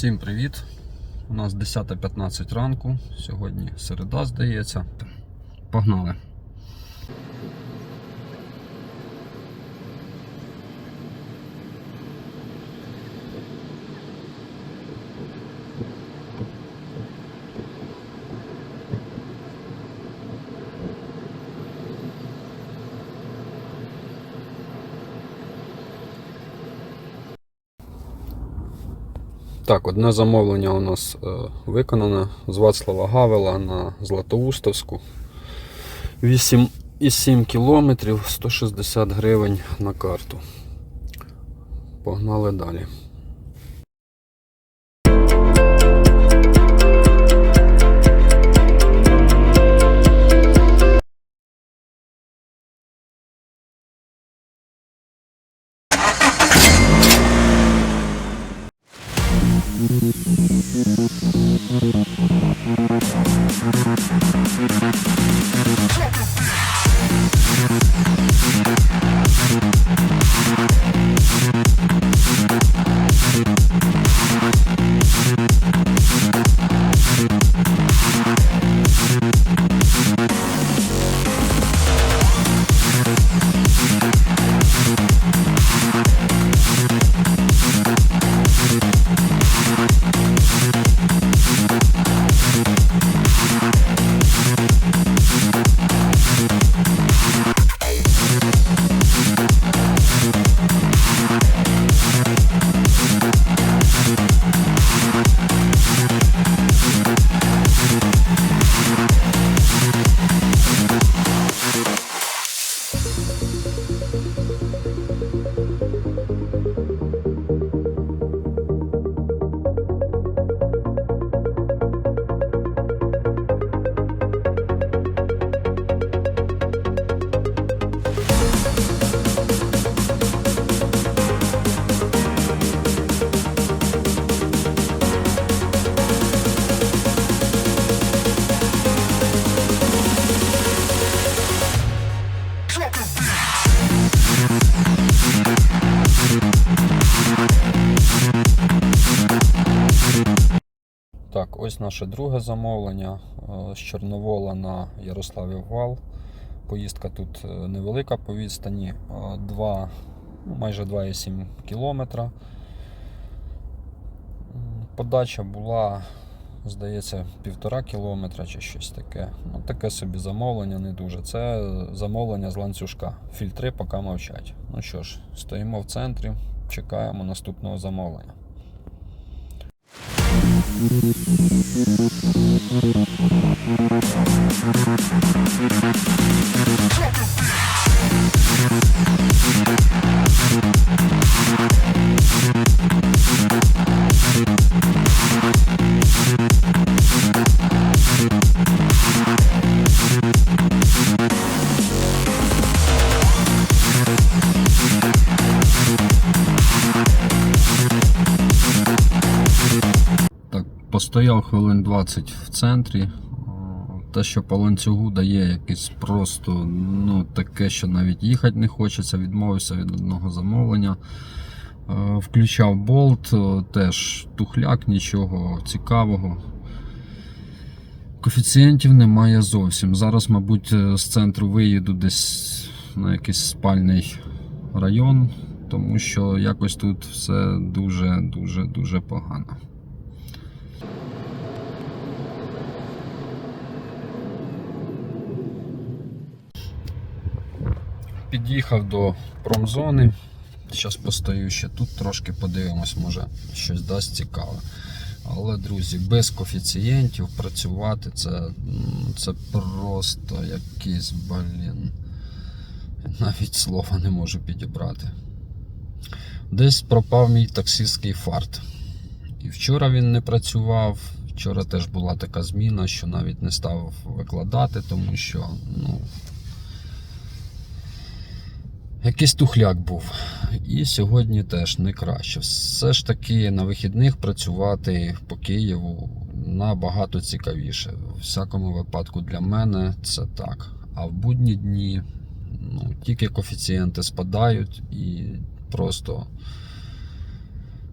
Всім привіт! У нас 10.15 ранку. Сьогодні середа, здається. Погнали. Так, одне замовлення у нас е, виконане з Вацлава Гавела на Златоустовську. 8,7 кілометрів, 160 гривень на карту. Погнали далі. Так, ось наше друге замовлення е, з Чорновола на Ярославів Вал. Поїздка тут е, невелика по відстані, е, 2, ну, майже 2,7 кілометра. Подача була, здається, півтора кілометра чи щось таке. Ну, таке собі замовлення не дуже. Це замовлення з ланцюжка. Фільтри поки мовчать. Ну що ж, стоїмо в центрі, чекаємо наступного замовлення. Так, постояв хвилин 20 в центрі. Те, що по ланцюгу дає якесь просто ну, таке, що навіть їхати не хочеться, відмовився від одного замовлення. Е, Включав болт, е, теж тухляк, нічого цікавого. Коефіцієнтів немає зовсім. Зараз, мабуть, е, з центру виїду десь на якийсь спальний район, тому що якось тут все дуже-дуже дуже погано. Під'їхав до промзони. Зараз постою ще тут, трошки подивимось, може щось дасть цікаве. Але, друзі, без коефіцієнтів працювати це, це просто якийсь, блін. Навіть слова не можу підібрати. Десь пропав мій таксистський фарт. І вчора він не працював. Вчора теж була така зміна, що навіть не став викладати, тому що, ну. Якийсь тухляк був. І сьогодні теж не краще. Все ж таки на вихідних працювати по Києву набагато цікавіше. У всякому випадку для мене це так. А в будні дні ну, тільки коефіцієнти спадають і просто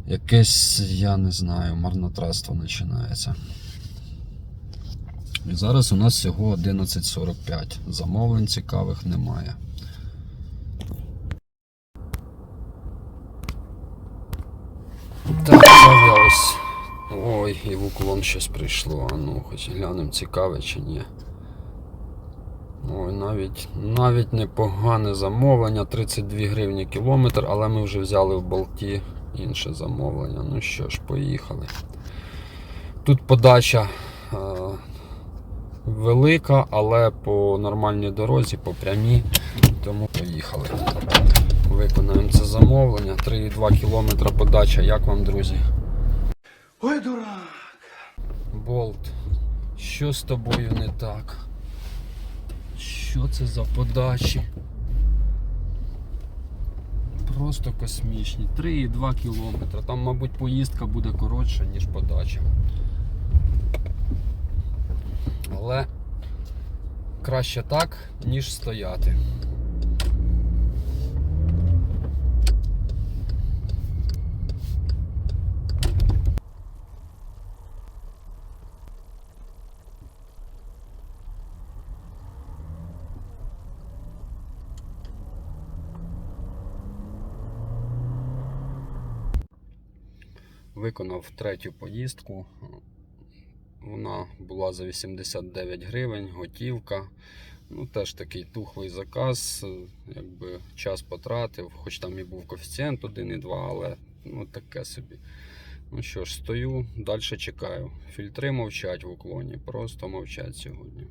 якесь, я не знаю, марнотратство починається. І зараз у нас всього 11.45. Замовлень цікавих немає. Так, зав'ялось. Ой, і в уклон щось прийшло. А ну, хоч глянемо, цікаве чи ні. Ой, навіть, навіть непогане замовлення, 32 гривні кілометр, але ми вже взяли в болті інше замовлення. Ну що ж, поїхали. Тут подача е, велика, але по нормальній дорозі, по прямій, тому поїхали. Виконаємо це замовлення. 3,2 кілометра подача. Як вам, друзі? Ой, дурак! Болт, що з тобою не так? Що це за подачі? Просто космічні. 3,2 кілометра. Там, мабуть, поїздка буде коротша, ніж подача. Але краще так, ніж стояти. Виконав третю поїздку. Вона була за 89 гривень, готівка. Ну, теж такий тухлий заказ, якби час потратив, хоч там і був коефіцієнт 1,2, але ну, таке собі. Ну що ж, стою, далі чекаю. Фільтри мовчать в уклоні, просто мовчать сьогодні.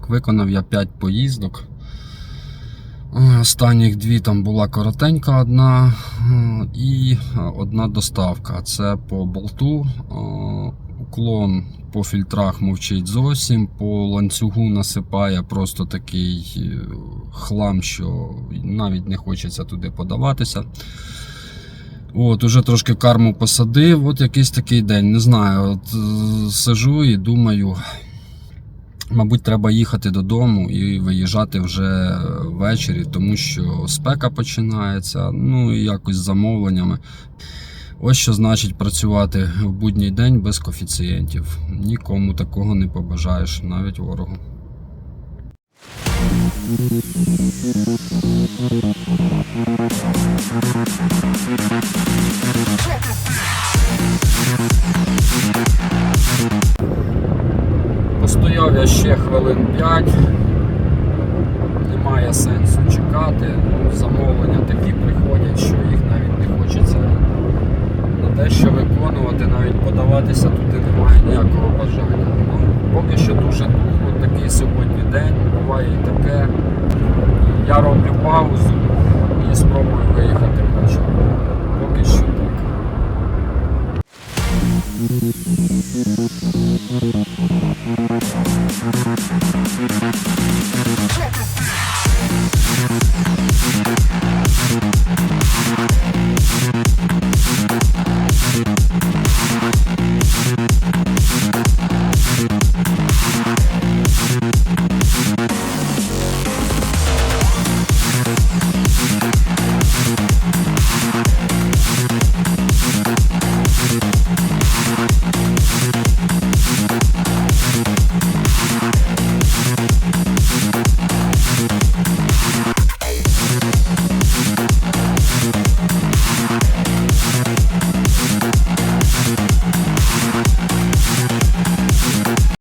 Так, виконав я 5 поїздок. Е, Останніх дві там була коротенька одна е, і одна доставка. Це по болту. е, Уклон по фільтрах мовчить зовсім, по ланцюгу насипає просто такий хлам, що навіть не хочеться туди подаватися. От, уже трошки карму посадив, от якийсь такий день. Не знаю, от сижу і думаю. Мабуть, треба їхати додому і виїжджати вже ввечері, тому що спека починається, ну і якось з замовленнями. Ось що значить працювати в будній день без коефіцієнтів. Нікому такого не побажаєш, навіть ворогу. Постояв я ще хвилин 5. Немає сенсу чекати. Ну, Замовлення такі приходять, що їх навіть не хочеться на те, що виконувати, навіть подаватися туди немає ніякого бажання. Ну, поки що дуже тухло, такий сьогодні день, буває і таке. Я роблю паузу і спробую виїхати ввечері. Поки що так. Check